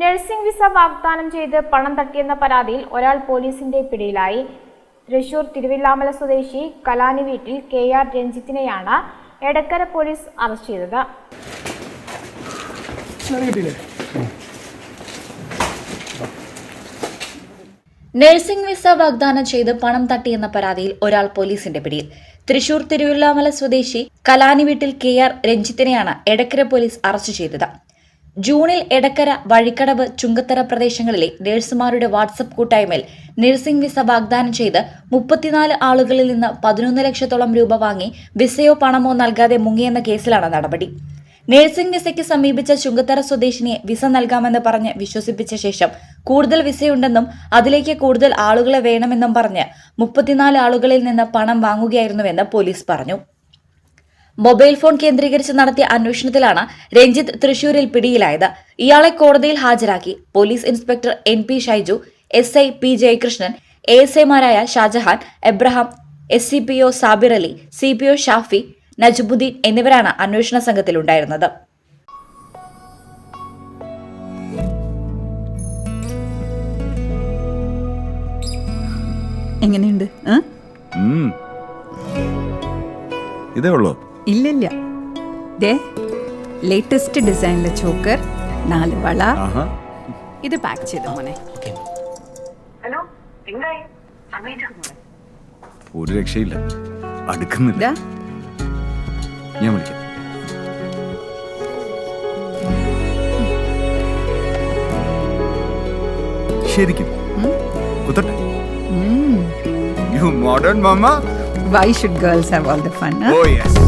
Nursing visa വാഗ്ദാനം ചെയ്ത് പണം തട്ടിയെന്ന പരാതിയിൽ ഒരാൾ പോലീസിന്റെ പിടിയിലായി. തൃശൂർ തിരുവില്ലാമല സ്വദേശി കലാനി വീട്ടിൽ കെ ആർ രഞ്ജിത്തിനെയാണ് എടക്കര പോലീസ് അറസ്റ്റ് ചെയ്തത്. നഴ്സിംഗ് വിസ വാഗ്ദാനം ചെയ്ത് പണം തട്ടിയെന്ന പരാതിയിൽ ഒരാൾ പോലീസിന്റെ പിടിയിൽ. തൃശൂർ തിരുവില്ലാമല സ്വദേശി കലാനി വീട്ടിൽ കെ ആർ രഞ്ജിത്തിനെയാണ് എടക്കര പോലീസ് അറസ്റ്റ് ചെയ്തത്. ജൂണിൽ എടക്കര വഴിക്കടവ് ചുങ്കത്തറ പ്രദേശങ്ങളിലെ നഴ്സുമാരുടെ വാട്സപ്പ് കൂട്ടായ്മയിൽ നഴ്സിംഗ് വിസ വാഗ്ദാനം ചെയ്ത് മുപ്പത്തിനാല് ആളുകളിൽ നിന്ന് പതിനൊന്ന് ലക്ഷത്തോളം രൂപ വാങ്ങി വിസയോ പണമോ നൽകാതെ മുങ്ങിയെന്ന കേസിലാണ് നടപടി. നഴ്സിംഗ് വിസയ്ക്ക് സമീപിച്ച ചുങ്കത്തറ സ്വദേശിനിയെ വിസ നൽകാമെന്ന് പറഞ്ഞ് വിശ്വസിപ്പിച്ച ശേഷം കൂടുതൽ വിസയുണ്ടെന്നും അതിലേക്ക് കൂടുതൽ ആളുകളെ വേണമെന്നും പറഞ്ഞ് മുപ്പത്തിനാല് ആളുകളിൽ നിന്ന് പണം വാങ്ങുകയായിരുന്നുവെന്ന് പോലീസ് പറഞ്ഞു. മൊബൈൽ ഫോൺ കേന്ദ്രീകരിച്ച് നടത്തിയ അന്വേഷണത്തിലാണ് രഞ്ജിത്ത് തൃശൂരിൽ പിടിയിലായത്. ഇയാളെ കോടതിയിൽ ഹാജരാക്കി police inspector N P Shaiju S I P Jayakrishnan A S ഐമാരായ Shajahan Abraham S C P O Sabir Ali C P O Shafi Najubuddin എന്നിവരാണ് അന്വേഷണ സംഘത്തിലുണ്ടായിരുന്നത്. എങ്ങനെയുണ്ട്. ഇതേ ഉള്ളോ. ഇല്ലില്ല. ദേ ലേറ്റസ്റ്റ് ഡിസൈനിലെ ചോക്കർ നാല് വള. ഇത് പാക്ക് ചെയ്തു മോനെ? ഹലോ എന്തായി? സമയം ഒരു രക്ഷയില്ല. അടുക്കുന്നില്ല. ഞാൻ വിളിക്കാം. ശരിക്കും. കുത്തട്ടെ. You modern mama why should girls have all the fun oh yes